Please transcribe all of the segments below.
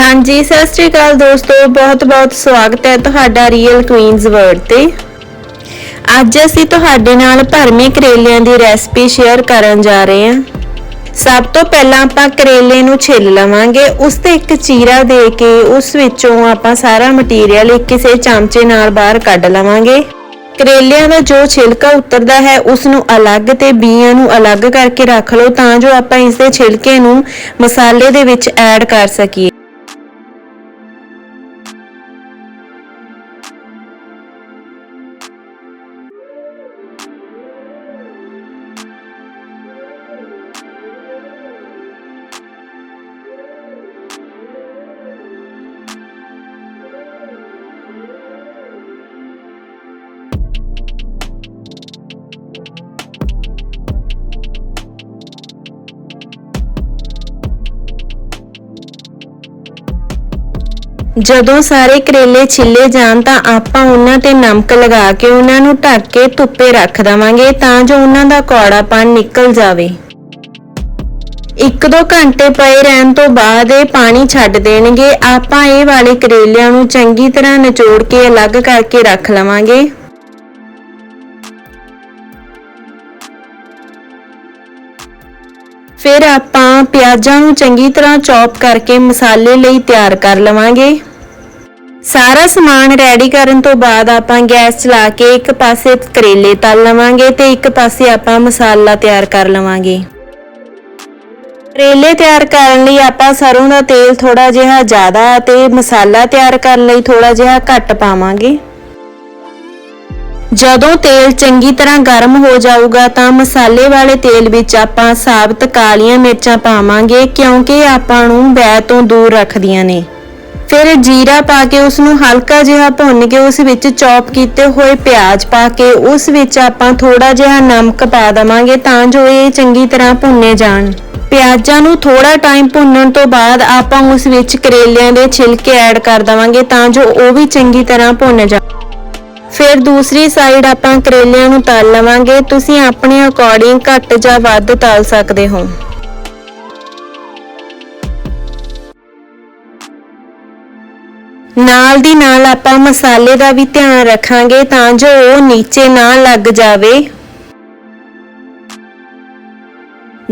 ਹਾਂਜੀ, ਸਤਿ ਸ਼੍ਰੀ ਅਕਾਲ ਦੋਸਤੋ, ਬਹੁਤ-ਬਹੁਤ ਸਵਾਗਤ ਹੈ ਤੁਹਾਡਾ ਰੀਅਲ ਕੁਈਨਜ਼ ਵਰਡ ਤੇ। ਅੱਜ ਅਸੀਂ ਤੁਹਾਡੇ ਨਾਲ ਭਰਮੇ ਕਰੇਲਿਆਂ ਦੀ ਰੈਸਪੀ ਸ਼ੇਅਰ ਕਰਨ ਜਾ ਰਹੇ ਹਾਂ। ਸਭ ਤੋਂ ਪਹਿਲਾਂ ਆਪਾਂ ਕਰੇਲੇ ਨੂੰ ਛਿੱਲ ਲਵਾਂਗੇ, ਉਸ ਤੇ ਇੱਕ ਚੀਰਾ ਦੇ ਕੇ ਉਸ ਵਿੱਚੋਂ ਆਪਾਂ ਸਾਰਾ ਮਟੀਰੀਅਲ ਇੱਕ ਕਿਸੇ ਚਮਚੇ ਨਾਲ ਬਾਹਰ ਕੱਢ ਲਵਾਂਗੇ। ਕਰੇਲਿਆਂ ਦਾ ਜੋ ਛਿਲਕਾ ਉਤਰਦਾ ਹੈ, ਉਸ ਨੂੰ ਅਲੱਗ ਤੇ ਬੀਆਂ ਨੂੰ ਅਲੱਗ ਕਰਕੇ ਰੱਖ ਲਓ, ਤਾਂ ਜੋ ਆਪਾਂ ਇਸ ਦੇ ਛਿਲਕੇ ਨੂੰ ਮਸਾਲੇ ਦੇ ਵਿੱਚ ਐਡ ਕਰ ਸਕੀਏ। ਜਦੋਂ ਸਾਰੇ ਕਰੇਲੇ ਛਿੱਲੇ ਜਾਣ ਤਾਂ ਆਪਾਂ ਉਹਨਾਂ ਤੇ ਨਮਕ ਲਗਾ ਕੇ ਉਹਨਾਂ ਨੂੰ ਢੱਕ ਕੇ ਧੁੱਪੇ ਰੱਖ ਦਵਾਂਗੇ ਤਾਂ ਜੋ ਉਹਨਾਂ ਦਾ ਕੌੜਾਪਨ ਨਿਕਲ ਜਾਵੇ। 1-2 ਘੰਟੇ ਪਏ ਰਹਿਣ ਤੋਂ ਬਾਅਦ ਇਹ ਪਾਣੀ ਛੱਡ ਦੇਣਗੇ। ਆਪਾਂ ਇਹ ਵਾਲੇ ਕਰੇਲਿਆਂ ਨੂੰ ਚੰਗੀ ਤਰ੍ਹਾਂ ਨਿਚੋੜ ਕੇ ਅਲੱਗ ਕਰਕੇ ਰੱਖ ਲਵਾਂਗੇ। ਫਿਰ ਆਪਾਂ ਪਿਆਜ਼ਾਂ ਨੂੰ ਚੰਗੀ ਤਰ੍ਹਾਂ ਚੌਪ ਕਰਕੇ ਮਸਾਲੇ ਲਈ ਤਿਆਰ ਕਰ ਲਵਾਂਗੇ। ਸਾਰਾ ਸਮਾਨ ਰੈਡੀ ਕਰਨ ਤੋਂ ਬਾਅਦ ਆਪਾਂ ਗੈਸ ਚਲਾ ਕੇ ਇੱਕ ਪਾਸੇ ਕਰੇਲੇ ਤਲ ਲਵਾਂਗੇ ਤੇ ਇੱਕ ਪਾਸੇ ਆਪਾਂ ਮਸਾਲਾ ਤਿਆਰ ਕਰ ਲਵਾਂਗੇ। ਕਰੇਲੇ ਤਿਆਰ ਕਰਨ ਲਈ ਆਪਾਂ ਸਰੋਂ ਦਾ ਤੇਲ ਥੋੜਾ ਜਿਹਾ ਜ਼ਿਆਦਾ ਤੇ ਮਸਾਲਾ ਤਿਆਰ ਕਰਨ ਲਈ ਥੋੜਾ ਜਿਹਾ ਘੱਟ ਪਾਵਾਂਗੇ। ਜਦੋਂ ਤੇਲ ਚੰਗੀ ਤਰ੍ਹਾਂ ਗਰਮ ਹੋ ਜਾਊਗਾ ਤਾਂ ਮਸਾਲੇ ਵਾਲੇ ਤੇਲ ਵਿੱਚ ਆਪਾਂ ਸਾਬਤ ਕਾਲੀਆਂ ਮਿਰਚਾਂ ਪਾਵਾਂਗੇ, ਕਿਉਂਕਿ ਆਪਾਂ ਨੂੰ ਬੈ ਤੋਂ ਦੂਰ ਰੱਖਦੀਆਂ ਨੇ। ਫਿਰ ਜੀਰਾ ਪਾ ਕੇ ਉਸ ਨੂੰ ਹਲਕਾ ਜਿਹਾ ਭੁੰਨ ਕੇ ਉਸ ਵਿੱਚ ਚੌਪ ਕੀਤੇ ਹੋਏ ਪਿਆਜ਼ ਪਾ ਕੇ ਉਸ ਵਿੱਚ ਆਪਾਂ ਥੋੜਾ ਜਿਹਾ ਨਮਕ ਪਾ ਦਵਾਂਗੇ ਤਾਂ ਜੋ ਇਹ ਚੰਗੀ ਤਰ੍ਹਾਂ ਭੁੰਨੇ ਜਾਣ। ਪਿਆਜ਼ਾਂ ਨੂੰ ਥੋੜਾ ਟਾਈਮ ਭੁੰਨਣ ਤੋਂ ਬਾਅਦ ਆਪਾਂ ਉਸ ਵਿੱਚ ਕਰੇਲਿਆਂ ਦੇ ਛਿਲਕੇ ਐਡ ਕਰ ਦਵਾਂਗੇ ਤਾਂ ਜੋ ਉਹ ਵੀ ਚੰਗੀ ਤਰ੍ਹਾਂ ਭੁੰਨ ਜਾਣ। ਫਿਰ ਦੂਸਰੀ ਸਾਈਡ ਆਪਾਂ ਕਰੇਲਿਆਂ ਨੂੰ ਤਲ ਲਵਾਂਗੇ। ਤੁਸੀਂ ਆਪਣੇ ਅਕੋਰਡਿੰਗ ਘੱਟ ਜਾਂ ਵੱਧ ਤਲ ਸਕਦੇ ਹੋ। ਨਾਲ ਦੀ ਨਾਲ ਆਪਾਂ ਮਸਾਲੇ ਦਾ ਵੀ ਧਿਆਨ ਰੱਖਾਂਗੇ ਤਾਂ ਜੋ ਉਹ ਨੀਚੇ ਨਾ ਲੱਗ ਜਾਵੇ।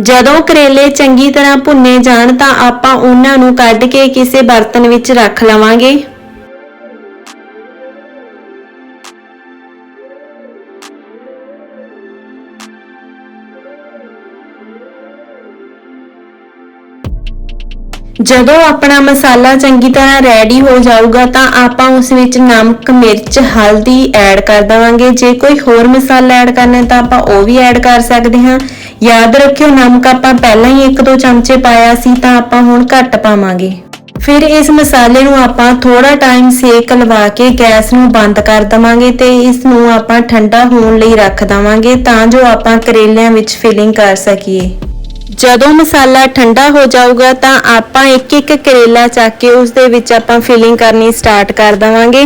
ਜਦੋਂ ਕਰੇਲੇ ਚੰਗੀ ਤਰ੍ਹਾਂ ਭੁੰਨੇ ਜਾਣ ਤਾਂ ਆਪਾਂ ਉਹਨਾਂ ਨੂੰ ਕੱਢ ਕੇ ਕਿਸੇ ਬਰਤਨ ਵਿੱਚ ਰੱਖ ਲਵਾਂਗੇ। ਜਦੋਂ ਆਪਣਾ ਮਸਾਲਾ ਚੰਗੀ ਤਰ੍ਹਾਂ ਰੈਡੀ ਹੋ ਜਾਊਗਾ ਤਾਂ ਆਪਾਂ ਉਸ ਵਿੱਚ ਨਮਕ, ਮਿਰਚ, ਹਲਦੀ ਐਡ ਕਰ ਦਵਾਂਗੇ। ਜੇ ਕੋਈ ਹੋਰ ਮਸਾਲਾ ਐਡ ਕਰਨਾ ਤਾਂ ਆਪਾਂ ਉਹ ਵੀ ਐਡ ਕਰ ਸਕਦੇ ਹਾਂ। ਯਾਦ ਰੱਖਿਓ, ਨਮਕ ਆਪਾਂ ਪਹਿਲਾਂ ਹੀ 1-2 ਚਮਚੇ ਪਾਇਆ ਸੀ ਤਾਂ ਆਪਾਂ ਹੁਣ ਘੱਟ ਪਾਵਾਂਗੇ। ਫਿਰ ਇਸ ਮਸਾਲੇ ਨੂੰ ਆਪਾਂ ਥੋੜਾ ਟਾਈਮ ਸੇਕ ਲਵਾ ਕੇ ਗੈਸ ਨੂੰ ਬੰਦ ਕਰ ਦਵਾਂਗੇ ਤੇ ਇਸ ਨੂੰ ਆਪਾਂ ਠੰਡਾ ਹੋਣ ਲਈ ਰੱਖ ਦਵਾਂਗੇ ਤਾਂ ਜੋ ਆਪਾਂ ਕਰੇਲਿਆਂ ਵਿੱਚ ਫਿਲਿੰਗ ਕਰ ਸਕੀਏ। ਜਦੋਂ ਮਸਾਲਾ ਠੰਡਾ ਹੋ ਜਾਊਗਾ ਤਾਂ ਆਪਾਂ ਇੱਕ ਇੱਕ ਕਰੇਲਾ ਚੱਕ ਕੇ ਉਸ ਦੇ ਵਿੱਚ ਆਪਾਂ ਫਿਲਿੰਗ ਕਰਨੀ ਸਟਾਰਟ ਕਰ ਦਵਾਂਗੇ।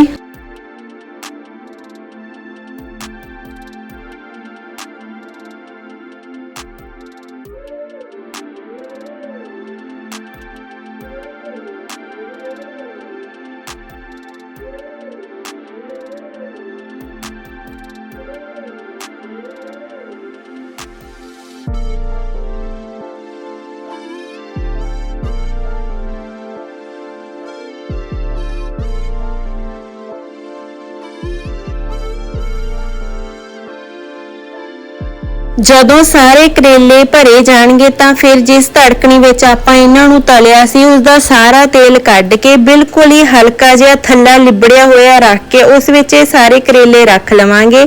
ਜਦੋਂ ਸਾਰੇ ਕਰੇਲੇ ਭਰੇ ਜਾਣਗੇ ਤਾਂ ਫਿਰ ਜਿਸ ਧੜਕਣੀ ਵਿੱਚ ਆਪਾਂ ਇਹਨਾਂ ਨੂੰ ਤਲਿਆ ਸੀ ਉਸ ਦਾ ਸਾਰਾ ਤੇਲ ਕੱਢ ਕੇ ਬਿਲਕੁਲ ਹੀ ਹਲਕਾ ਜਿਹਾ ਥੱਲਾ ਲਿਬੜਿਆ ਹੋਇਆ ਰੱਖ ਕੇ ਉਸ ਵਿੱਚ ਇਹ ਸਾਰੇ ਕਰੇਲੇ ਰੱਖ ਲਵਾਂਗੇ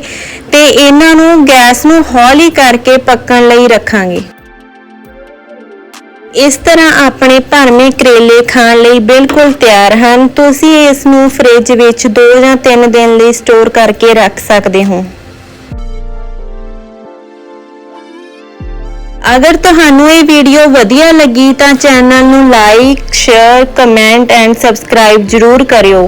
ਤੇ ਇਹਨਾਂ ਨੂੰ ਗੈਸ ਨੂੰ ਹੌਲੀ ਕਰਕੇ ਪੱਕਣ ਲਈ ਰੱਖਾਂਗੇ। ਇਸ ਤਰ੍ਹਾਂ ਆਪਣੇ ਭਰਵੇਂ ਕਰੇਲੇ ਖਾਣ ਲਈ ਬਿਲਕੁਲ ਤਿਆਰ ਹਨ। ਤੁਸੀਂ ਇਸ ਨੂੰ ਫ੍ਰਿਜ ਵਿੱਚ 2 ਜਾਂ 3 ਦਿਨ ਲਈ ਸਟੋਰ ਕਰਕੇ ਰੱਖ ਸਕਦੇ ਹੋ। ਅਗਰ ਤੁਹਾਨੂੰ ਇਹ ਵੀਡੀਓ ਵਧੀਆ ਲੱਗੀ ਤਾਂ ਚੈਨਲ ਨੂੰ like share comment and subscribe ਜ਼ਰੂਰ ਕਰਿਓ।